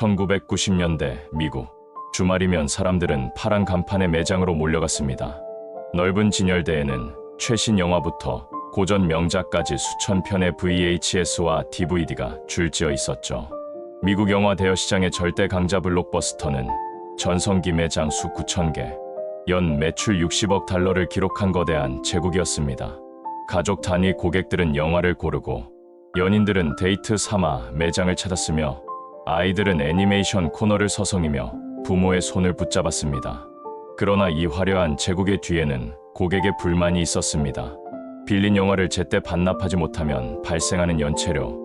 1990년대 미국. 주말이면 사람들은 파란 간판의 매장으로 몰려갔습니다. 넓은 진열대에는 최신 영화부터 고전 명작까지 수천 편의 VHS와 DVD가 줄지어 있었죠. 미국 영화 대여 시장의 절대 강자 블록버스터는 전성기 매장 수 9천 개, 연 매출 60억 달러를 기록한 거대한 제국이었습니다. 가족 단위 고객들은 영화를 고르고 연인들은 데이트 삼아 매장을 찾았으며 아이들은 애니메이션 코너를 서성이며 부모의 손을 붙잡았습니다. 그러나 이 화려한 제국의 뒤에는 고객의 불만이 있었습니다. 빌린 영화를 제때 반납하지 못하면 발생하는 연체료.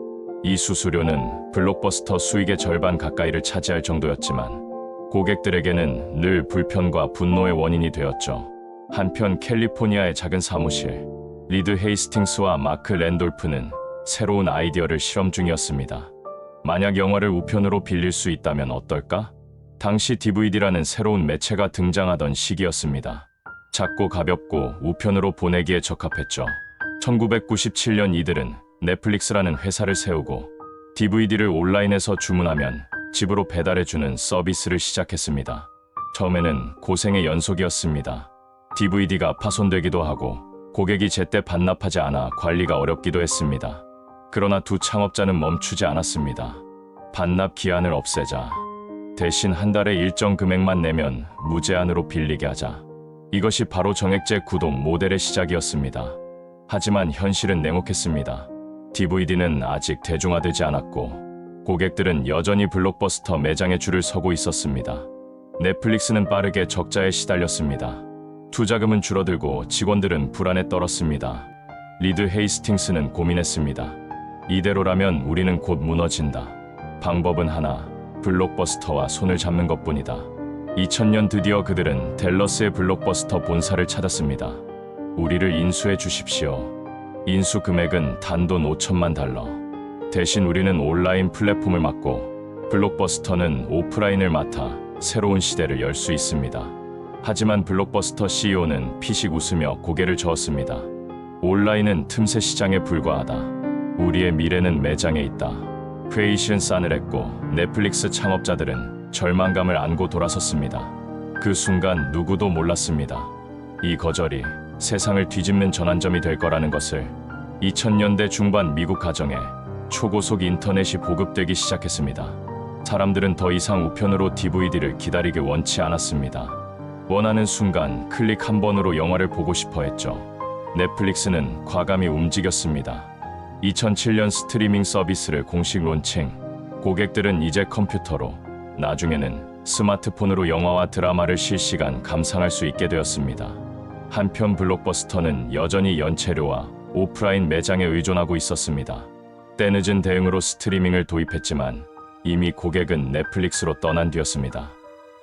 이 수수료는 블록버스터 수익의 절반 가까이를 차지할 정도였지만 고객들에게는 늘 불편과 분노의 원인이 되었죠. 한편 캘리포니아의 작은 사무실, 리드 헤이스팅스와 마크 랜돌프는 새로운 아이디어를 실험 중이었습니다. 만약 영화를 우편으로 빌릴 수 있다면 어떨까? 당시 DVD라는 새로운 매체가 등장하던 시기였습니다. 작고 가볍고 우편으로 보내기에 적합했죠. 1997년 이들은 넷플릭스라는 회사를 세우고 DVD를 온라인에서 주문하면 집으로 배달해주는 서비스를 시작했습니다. 처음에는 고생의 연속이었습니다. DVD가 파손되기도 하고 고객이 제때 반납하지 않아 관리가 어렵기도 했습니다. 그러나 두 창업자는 멈추지 않았습니다. 반납 기한을 없애자. 대신 한 달에 일정 금액만 내면 무제한으로 빌리게 하자. 이것이 바로 정액제 구독 모델의 시작이었습니다. 하지만 현실은 냉혹했습니다. DVD는 아직 대중화되지 않았고 고객들은 여전히 블록버스터 매장에 줄을 서고 있었습니다. 넷플릭스는 빠르게 적자에 시달렸습니다. 투자금은 줄어들고 직원들은 불안에 떨었습니다. 리드 헤이스팅스는 고민했습니다. 이대로라면 우리는 곧 무너진다. 방법은 하나, 블록버스터와 손을 잡는 것뿐이다. 2000년 드디어 그들은 델러스의 블록버스터 본사를 찾았습니다. 우리를 인수해 주십시오. 인수 금액은 단돈 5천만 달러. 대신 우리는 온라인 플랫폼을 맡고 블록버스터는 오프라인을 맡아 새로운 시대를 열 수 있습니다. 하지만 블록버스터 CEO는 피식 웃으며 고개를 저었습니다. 온라인은 틈새 시장에 불과하다. 우리의 미래는 매장에 있다. 회의실은 싸늘했고 넷플릭스 창업자들은 절망감을 안고 돌아섰습니다. 그 순간 누구도 몰랐습니다. 이 거절이 세상을 뒤집는 전환점이 될 거라는 것을 2000년대 중반 미국 가정에 초고속 인터넷이 보급되기 시작했습니다. 사람들은 더 이상 우편으로 DVD를 기다리기 원치 않았습니다. 원하는 순간 클릭 한 번으로 영화를 보고 싶어 했죠. 넷플릭스는 과감히 움직였습니다. 2007년 스트리밍 서비스를 공식 론칭. 고객들은 이제 컴퓨터로, 나중에는 스마트폰으로 영화와 드라마를 실시간 감상할 수 있게 되었습니다. 한편 블록버스터는 여전히 연체료와 오프라인 매장에 의존하고 있었습니다. 때늦은 대응으로 스트리밍을 도입했지만 이미 고객은 넷플릭스로 떠난 뒤였습니다.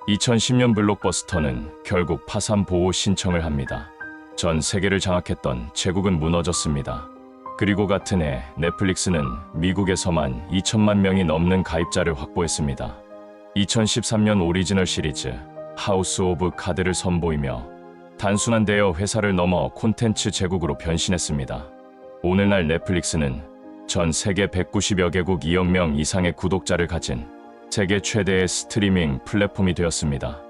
2010년 블록버스터는 결국 파산 보호 신청을 합니다. 전 세계를 장악했던 제국은 무너졌습니다. 그리고 같은 해 넷플릭스는 미국에서만 2천만 명이 넘는 가입자를 확보했습니다. 2013년 오리지널 시리즈 하우스 오브 카드를 선보이며 단순한 대여 회사를 넘어 콘텐츠 제국으로 변신했습니다. 오늘날 넷플릭스는 전 세계 190여 개국 2억 명 이상의 구독자를 가진 세계 최대의 스트리밍 플랫폼이 되었습니다.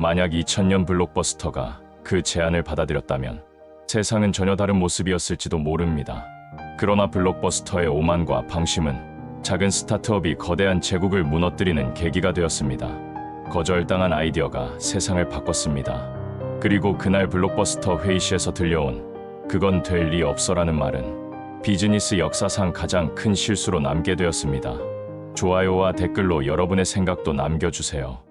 만약 2000년 블록버스터가 그 제안을 받아들였다면 세상은 전혀 다른 모습이었을지도 모릅니다. 그러나 블록버스터의 오만과 방심은 작은 스타트업이 거대한 제국을 무너뜨리는 계기가 되었습니다. 거절당한 아이디어가 세상을 바꿨습니다. 그리고 그날 블록버스터 회의실에서 들려온 그건 될 리 없어라는 말은 비즈니스 역사상 가장 큰 실수로 남게 되었습니다. 좋아요와 댓글로 여러분의 생각도 남겨주세요.